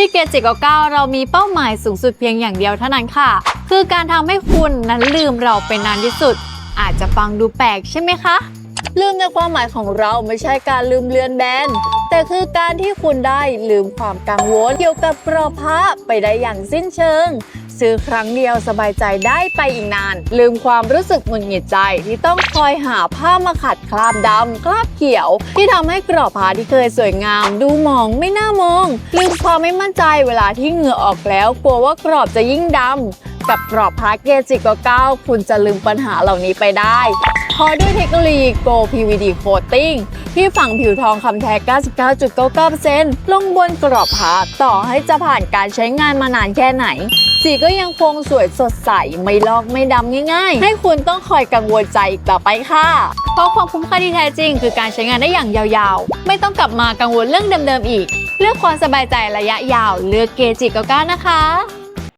ที่เกจิกเก้าเรามีเป้าหมายสูงสุดเพียงอย่างเดียวเท่านั้นค่ะ คือการทำให้คุณนั้นลืมเราไปนานที่สุด อาจจะฟังดูแปลกใช่ไหมคะ ลืมในความหมายของเราไม่ใช่การลืมเลือนแบน แต่คือการที่คุณได้ลืมความกังวลเกี่ยวกับกรอบพระไปได้อย่างสิ้นเชิง ซื้อครั้งเดียวสบายใจได้ไปอีกนาน ลืมความรู้สึกหงุดหงิดใจที่ต้องคอยหาผ้ามาขัดคราบดำคราบเขียว ที่ทำให้กรอบผ้าที่เคยสวยงาม ดูหมองไม่น่ามอง ลืมความไม่มั่นใจเวลาที่เหงื่อออกแล้วกลัวว่ากรอบจะยิ่งดำกับกรอบพาเกจิกเก้าคุณจะลืมปัญหาเหล่านี้ไปได้ เพราะด้วยเทคโนโลยี Go PVD Coating ที่ฝังผิวทองคำแท้ 99.99%ลงบนกรอบผ้าต่อให้จะผ่านการใช้งานมานานแค่ไหน สีก็ยังคงสวยสดใส ไม่ลอกไม่ดำง่ายๆ ให้คุณต้องคอยกังวลใจอีกต่อไปค่ะ เพราะความคุ้มค่าที่แท้จริง คือการใช้งานได้อย่างยาวๆ ไม่ต้องกลับมากังวลเรื่องเดิมๆอีก เลือกความสบายใจระยะยาว เลือกเกจิ99นะคะ